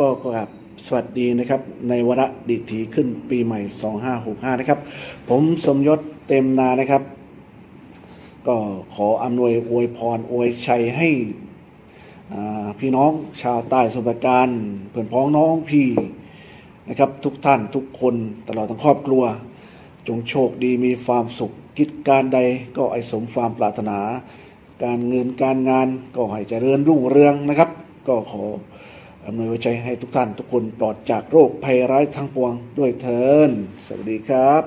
ก็กราบสวัสดีนะครับ ในวาระดิถีขึ้นปีใหม่ 2565 นะครับ ผมสมยศเต็มนานะครับ ก็ขออำนวยอวยพรอวยชัยให้พี่น้องชาวใต้สมุทรปราการเพื่อนพ้องน้องพี่นะครับทุกท่านทุกคนตลอดทั้งครอบครัว จงโชคดีมีความสุขกิจการใดก็ไอสมความปรารถนา การเงินการงานก็ให้เจริญรุ่งเรืองนะครับ ก็ขอ อำนวยไใจให้ทุกท่านทุกคนปลอดจากโรคภัยร้ายทางปวงด้วยเทินสวัสดีครับ